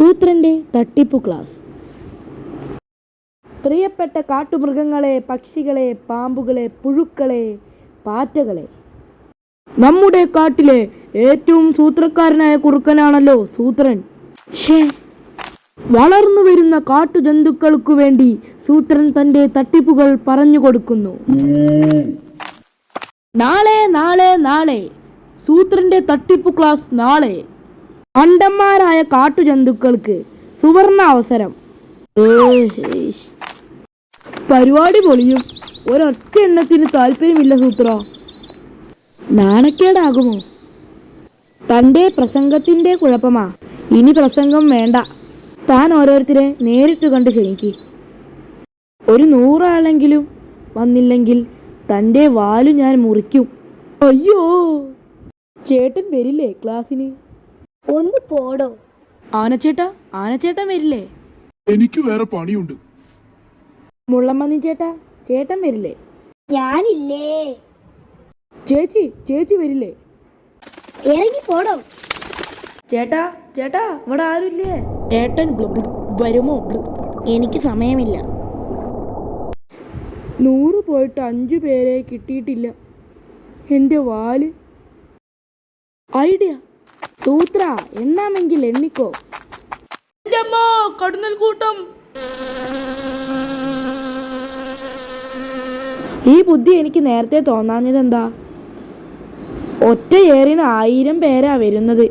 സൂത്രന്റെ തട്ടിപ്പു ക്ലാസ്. പ്രിയപ്പെട്ട കാട്ടുമൃഗങ്ങളെ പക്ഷികളെ പാമ്പുകളെ പുഴുക്കളെ പാറ്റകളെ. നമ്മുടെ കാട്ടിലെ ഏറ്റവും സൂത്രക്കാരനായ കുറുക്കനാണല്ലോ സൂത്രൻ. ഷേ വളർന്നു വരുന്ന കാട്ടുജന്തുക്കൾക്കു വേണ്ടി സൂത്രൻ തന്റെ തട്ടിപ്പുകൾ പറഞ്ഞു കൊടുക്കുന്നു. നാളെ നാളെ നാളെ. സൂത്രന്റെ തട്ടിപ്പു ക്ലാസ് നാളെ. അണ്ടന്മാരായ കാട്ടുജന്തുക്കൾക്ക് സുവർണ അവസരം പരിപാടി പൊളിയും. ഒരൊറ്റ എണ്ണത്തിന് താല്പര്യമില്ല സൂത്ര. നാണക്കേടാകുമോ? തന്റെ പ്രസംഗത്തിന്റെ കുഴപ്പമാ. ഇനി പ്രസംഗം വേണ്ട. താൻ ഓരോരുത്തരെ നേരിട്ട് കണ്ട് ക്ഷണിക്ക്. ഒരു നൂറാളെങ്കിലും വന്നില്ലെങ്കിൽ തന്റെ വാലു ഞാൻ മുറിക്കും. അയ്യോ! ചേട്ടൻ വരില്ലേ ക്ലാസ്സിന്? ഒന്ന് പോടോ. ആനച്ചേട്ടാ ആനച്ചേട്ടൻ വരില്ലേ? എനിക്ക് വേറെ പണിയുണ്ട്. മുള്ളമ്മന്നി ചേട്ടാ ചേട്ടൻ വരില്ലേ? ഞാനില്ലേ. ചേച്ചി ചേച്ചി വരില്ലേ? ഇറങ്ങി പോടോ. ചേട്ടാ ചേട്ടാ ഇവിടെ ആരുമില്ലേ? ഏട്ടൻ വരുമോ ബ്ലു? എനിക്ക് സമയമില്ല. നൂറ് പോയിട്ട് അഞ്ചു പേരെ കിട്ടിയിട്ടില്ല. എന്റെ വാൽ. ഐഡിയ. സൂത്ര എണ്ണാമെങ്കിൽ എണ്ണിക്കോ. കടന്നൽ കൂട്ടം. ഈ ബുദ്ധി എനിക്ക് നേരത്തെ തോന്നാഞ്ഞത് എന്താ ഒറ്റ ഏറിന് ആയിരം പേരാ വരുന്നത്.